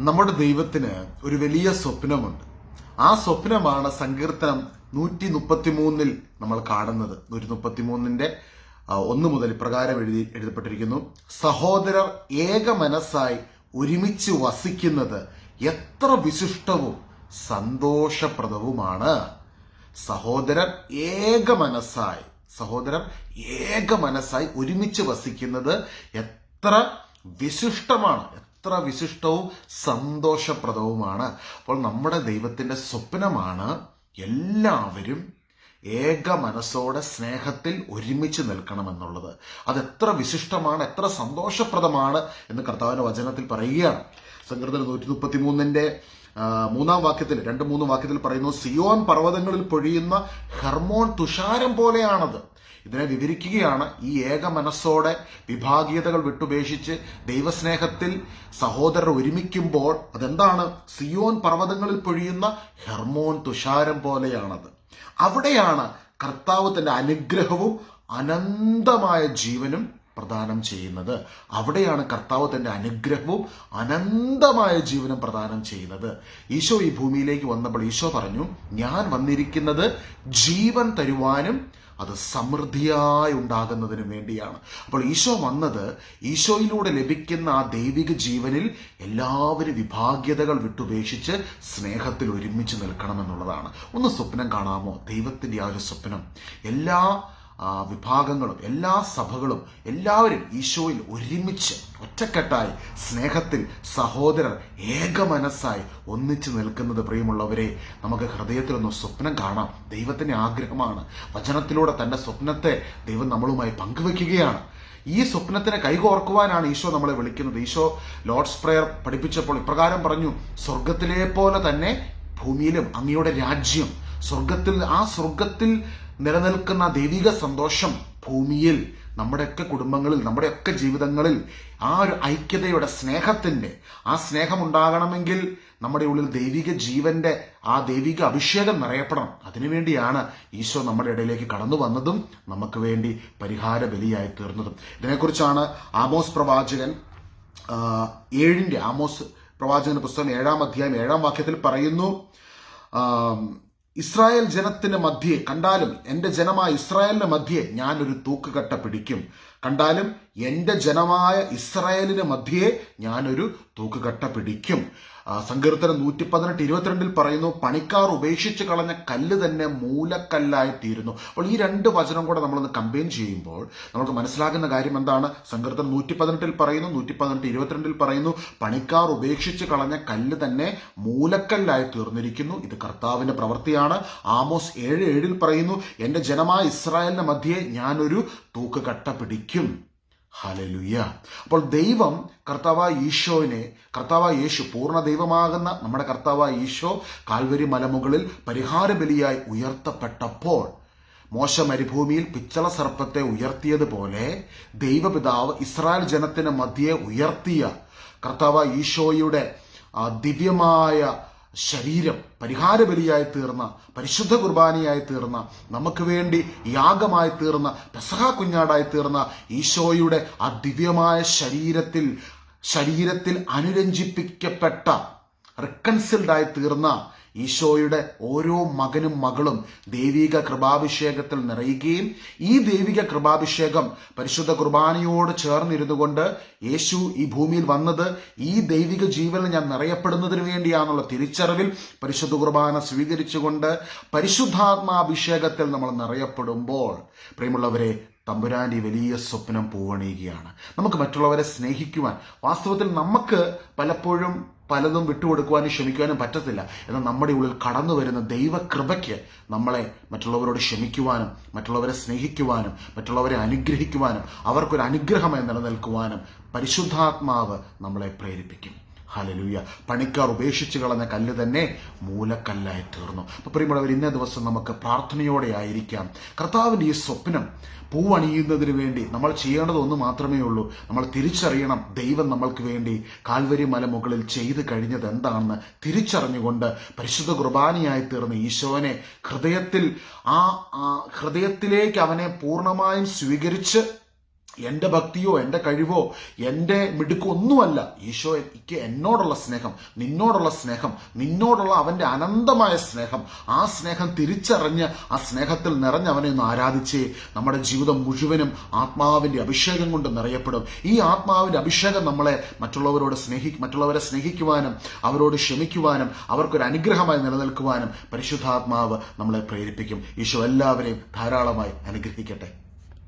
നമ്മുടെ ദൈവത്തിന് ഒരു വലിയ സ്വപ്നമുണ്ട്. ആ സ്വപ്നമാണ് സങ്കീർത്തനം നൂറ്റി മുപ്പത്തി മൂന്നിൽ നമ്മൾ കാണുന്നത്. നൂറ്റി മുപ്പത്തി മൂന്നിന്റെ ഒന്ന് മുതൽ ഇപ്രകാരം എഴുതി എഴുതപ്പെട്ടിരിക്കുന്നു. സഹോദരർ ഏക മനസ്സായി ഒരുമിച്ച് വസിക്കുന്നത് എത്ര വിശിഷ്ടവും സന്തോഷപ്രദവുമാണ്. സഹോദരർ ഏക മനസ്സായി സഹോദരർ ഏക മനസ്സായി ഒരുമിച്ച് വസിക്കുന്നത് എത്ര വിശിഷ്ടമാണ് എത്ര വിശിഷ്ടവും സന്തോഷപ്രദവുമാണ്. അപ്പോൾ നമ്മുടെ ദൈവത്തിന്റെ സ്വപ്നമാണ് എല്ലാവരും ഏക മനസ്സോടെ സ്നേഹത്തിൽ ഒരുമിച്ച് നിൽക്കണമെന്നുള്ളത്. അത് എത്ര വിശിഷ്ടമാണ് എത്ര സന്തോഷപ്രദമാണ് എന്ന് കർത്താവിന്റെ വചനത്തിൽ പറയുകയാണ്. സങ്കീർത്തനം നൂറ്റി മുപ്പത്തി മൂന്നിന്റെ മൂന്നാം വാക്യത്തിൽ രണ്ട് മൂന്ന് വാക്യത്തിൽ പറയുന്നു സിയോൻ പർവതങ്ങളിൽ പൊഴിയുന്ന ഹെർമോൺ തുഷാരം പോലെയാണത്. ഇതിനെ വിവരിക്കുകയാണ് ഈ ഏക മനസ്സോടെ വിഭാഗീയതകൾ വിട്ടുപേക്ഷിച്ച് ദൈവസ്നേഹത്തിൽ സഹോദരർ ഒരുമിക്കുമ്പോൾ അതെന്താണ്? സിയോൻ പർവതങ്ങളിൽ പൊഴിയുന്ന ഹെർമോൻ തുഷാരം പോലെയാണത്. അവിടെയാണ് കർത്താവ് തന്റെ അനുഗ്രഹവും അനന്തമായ ജീവനും പ്രദാനം ചെയ്യുന്നത്. അവിടെയാണ് കർത്താവ് തന്റെ അനുഗ്രഹവും അനന്തമായ ജീവനും പ്രദാനം ചെയ്യുന്നത്. ഈശോ ഈ ഭൂമിയിലേക്ക് വന്നപ്പോൾ ഈശോ പറഞ്ഞു ഞാൻ വന്നിരിക്കുന്നത് ജീവൻ തരുവാനും അത് സമൃദ്ധിയായി ഉണ്ടാകുന്നതിന് വേണ്ടിയാണ്. അപ്പോൾ ഈശോ വന്നത് ഈശോയിലൂടെ ലഭിക്കുന്ന ആ ദൈവിക ജീവനിൽ എല്ലാവരും വിഭാഗ്യതകൾ വിട്ടുപേക്ഷിച്ച് സ്നേഹത്തിൽ ഒരുമിച്ച് നിൽക്കണമെന്നുള്ളതാണ്. ഒന്ന് സ്വപ്നം കാണാമോ? ദൈവത്തിന്റെ ആ ഒരു സ്വപ്നം. എല്ലാ വിഭാഗങ്ങളും എല്ലാ സഭകളും എല്ലാവരും ഈശോയിൽ ഒരുമിച്ച് ഒറ്റക്കെട്ടായി സ്നേഹത്തിൽ സഹോദരർ ഏക മനസ്സായി ഒന്നിച്ചു നിൽക്കുന്നത് പ്രിയമുള്ളവരെ നമുക്ക് ഹൃദയത്തിലൊന്ന് സ്വപ്നം കാണാം. ദൈവത്തിന്റെ ആഗ്രഹമാണ്. വചനത്തിലൂടെ തന്റെ സ്വപ്നത്തെ ദൈവം നമ്മളുമായി പങ്കുവെക്കുകയാണ്. ഈ സ്വപ്നത്തിനെ കൈകോർക്കുവാനാണ് ഈശോ നമ്മളെ വിളിക്കുന്നത്. ഈശോ ലോർഡ്സ് പ്രെയർ പഠിപ്പിച്ചപ്പോൾ ഇപ്രകാരം പറഞ്ഞു സ്വർഗത്തിലെ പോലെ തന്നെ ഭൂമിയിലും അങ്ങയുടെ രാജ്യം. സ്വർഗത്തിൽ ആ സ്വർഗത്തിൽ നിലനിൽക്കുന്ന ദൈവിക സന്തോഷം ഭൂമിയിൽ നമ്മുടെയൊക്കെ കുടുംബങ്ങളിൽ നമ്മുടെയൊക്കെ ജീവിതങ്ങളിൽ ആ ഒരു ഐക്യതയുടെ സ്നേഹത്തിന്റെ ആ സ്നേഹം ഉണ്ടാകണമെങ്കിൽ നമ്മുടെ ഉള്ളിൽ ദൈവിക ജീവന്റെ ആ ദൈവിക അഭിഷേകം നിറയപ്പെടണം. അതിനുവേണ്ടിയാണ് ഈശോ നമ്മുടെ ഇടയിലേക്ക് കടന്നു വന്നതും നമുക്ക് വേണ്ടി പരിഹാര ബലിയായി തീർന്നതും. ഇതിനെക്കുറിച്ചാണ് ആമോസ് പ്രവാചകൻ ഏഴിന്റെ ആമോസ് പ്രവാചകന്റെ പുസ്തകം ഏഴാം അധ്യായം ഏഴാം വാക്യത്തിൽ പറയുന്നു. ഇസ്രായേൽ ജനത്തിന് മധ്യേ കണ്ടാലും എന്റെ ജനമായ ഇസ്രായേലിന് മധ്യേ ഞാനൊരു തൂക്കുകട്ട പിടിക്കും. കണ്ടാലും എന്റെ ജനമായ ഇസ്രായേലിന് മധ്യേ ഞാനൊരു തൂക്കുകട്ട പിടിക്കും. സങ്കീർത്തനം നൂറ്റി പതിനെട്ട് ഇരുപത്തിരണ്ടിൽ പറയുന്നു പണിക്കാർ ഉപേക്ഷിച്ച് കളഞ്ഞ കല്ല് തന്നെ മൂലക്കല്ലായി തീരുന്നു. അപ്പോൾ ഈ രണ്ട് വചനം കൂടെ നമ്മളൊന്ന് കമ്പയിൻ ചെയ്യുമ്പോൾ നമുക്ക് മനസ്സിലാകുന്ന കാര്യം എന്താണ്? സങ്കീർത്തനം നൂറ്റി പതിനെട്ടിൽ പറയുന്നു നൂറ്റി പതിനെട്ട് ഇരുപത്തിരണ്ടിൽ പറയുന്നു പണിക്കാർ ഉപേക്ഷിച്ച് കളഞ്ഞ കല്ല് തന്നെ മൂലക്കല്ലായി തീർന്നിരിക്കുന്നു. ഇത് കർത്താവിന്റെ പ്രവൃത്തിയാണ്. ആമോസ് ഏഴ് ഏഴിൽ പറയുന്നു എന്റെ ജനമായ ഇസ്രായേലിന്റെ മധ്യേ ഞാനൊരു തൂക്കുകട്ട പിടിക്കും. ഹലലുയ അപ്പോൾ ദൈവം കർത്താവായ ഈശോനെ കർത്താവായ യേശു പൂർണ ദൈവമാകുന്ന നമ്മുടെ കർത്താവായ ഈശോ കാൽവരി മലമുകളിൽ പരിഹാര ബലിയായി ഉയർത്തപ്പെട്ടപ്പോൾ മോശ മരുഭൂമിയിൽ പിച്ചള സർപ്പത്തെ ഉയർത്തിയതുപോലെ ദൈവപിതാവ് ഇസ്രായേൽ ജനത്തിന് മധ്യേ ഉയർത്തിയ കർത്താവ് ഈശോയുടെ ദിവ്യമായ ശരീരം പരിഹാര ബലിയായി തീർന്ന പരിശുദ്ധ കുർബാനയായി തീർന്ന നമുക്ക് വേണ്ടി യാഗമായി തീർന്ന പെസഹ കുഞ്ഞാടായി തീർന്ന ഈശോയുടെ ആ ദിവ്യമായ ശരീരത്തിൽ ശരീരത്തിൽ അനുരഞ്ജിപ്പിക്കപ്പെട്ട റിക്കൺസിൽഡായി തീർന്ന ഈശോയുടെ ഓരോ മകനും മകളും ദൈവിക കൃപാഭിഷേകത്തിൽ നിറയുകയും ഈ ദൈവിക കൃപാഭിഷേകം പരിശുദ്ധ കുർബാനയോട് ചേർന്നിരുന്നു കൊണ്ട് യേശു ഈ ഭൂമിയിൽ വന്നത് ഈ ദൈവിക ജീവനിൽ ഞാൻ നിറയപ്പെടുന്നതിന് വേണ്ടിയാണെന്നുള്ള തിരിച്ചറിവിൽ പരിശുദ്ധ കുർബാന സ്വീകരിച്ചുകൊണ്ട് പരിശുദ്ധാത്മാഭിഷേകത്തിൽ നമ്മൾ നിറയപ്പെടുമ്പോൾ പ്രിയമുള്ളവരെ തമ്പുരാന്റെ വലിയ സ്വപ്നം പൂവണിയുകയാണ്. നമുക്ക് മറ്റുള്ളവരെ സ്നേഹിക്കുവാൻ വാസ്തവത്തിൽ നമുക്ക് പലപ്പോഴും പലതും വിട്ടുകൊടുക്കുവാനും ക്ഷമിക്കുവാനും പറ്റത്തില്ല. എന്നാൽ നമ്മുടെ ഉള്ളിൽ കടന്നു വരുന്ന ദൈവകൃപയ്ക്ക് നമ്മളെ മറ്റുള്ളവരോട് ക്ഷമിക്കുവാനും മറ്റുള്ളവരെ സ്നേഹിക്കുവാനും മറ്റുള്ളവരെ അനുഗ്രഹിക്കുവാനും അവർക്കൊരു അനുഗ്രഹമായി നിലനിൽക്കുവാനും പരിശുദ്ധാത്മാവ് നമ്മളെ പ്രേരിപ്പിക്കും. ഹലലൂയ. പണിക്കാർ ഉപേക്ഷിച്ച് കളഞ്ഞ കല്ല് തന്നെ മൂലക്കല്ലായി തീർന്നു. അപ്പൊ പ്രിയമുള്ളവർ ഇന്ന ദിവസം നമുക്ക് പ്രാർത്ഥനയോടെ ആയിരിക്കാം. കർത്താവിന്റെ ഈ സ്വപ്നം പൂവണിയുന്നതിന് വേണ്ടി നമ്മൾ ചെയ്യേണ്ടത് ഒന്ന് മാത്രമേ ഉള്ളൂ. നമ്മൾ തിരിച്ചറിയണം ദൈവം നമ്മൾക്ക് വേണ്ടി കാൽവരി മല മുകളിൽ ചെയ്തു കഴിഞ്ഞത് എന്താണെന്ന് തിരിച്ചറിഞ്ഞുകൊണ്ട് പരിശുദ്ധ കുർബാനയായി തീർന്ന ഈശോനെ ഹൃദയത്തിൽ ആ ഹൃദയത്തിലേക്ക് അവനെ പൂർണമായും സ്വീകരിച്ച് എന്റെ ഭക്തിയോ എന്റെ കഴിവോ എന്റെ മിടുക്കോ ഒന്നുമല്ല. ഈശോ എനിക്ക് എന്നോടുള്ള സ്നേഹം നിന്നോടുള്ള സ്നേഹം നിന്നോടുള്ള അവന്റെ അനന്തമായ സ്നേഹം. ആ സ്നേഹം തിരിച്ചറിഞ്ഞ് ആ സ്നേഹത്തിൽ നിറഞ്ഞ് അവനെ ഒന്ന് ആരാധിച്ചേ. നമ്മുടെ ജീവിതം മുഴുവനും ആത്മാവിന്റെ അഭിഷേകം കൊണ്ട് നിറയപ്പെടും. ഈ ആത്മാവിന്റെ അഭിഷേകം നമ്മളെ മറ്റുള്ളവരോട് സ്നേഹി മറ്റുള്ളവരെ സ്നേഹിക്കുവാനും അവരോട് ക്ഷമിക്കുവാനും അവർക്കൊരു അനുഗ്രഹമായി നിലനിൽക്കുവാനും പരിശുദ്ധാത്മാവ് നമ്മളെ പ്രേരിപ്പിക്കും. ഈശോ എല്ലാവരെയും ധാരാളമായി അനുഗ്രഹിക്കട്ടെ.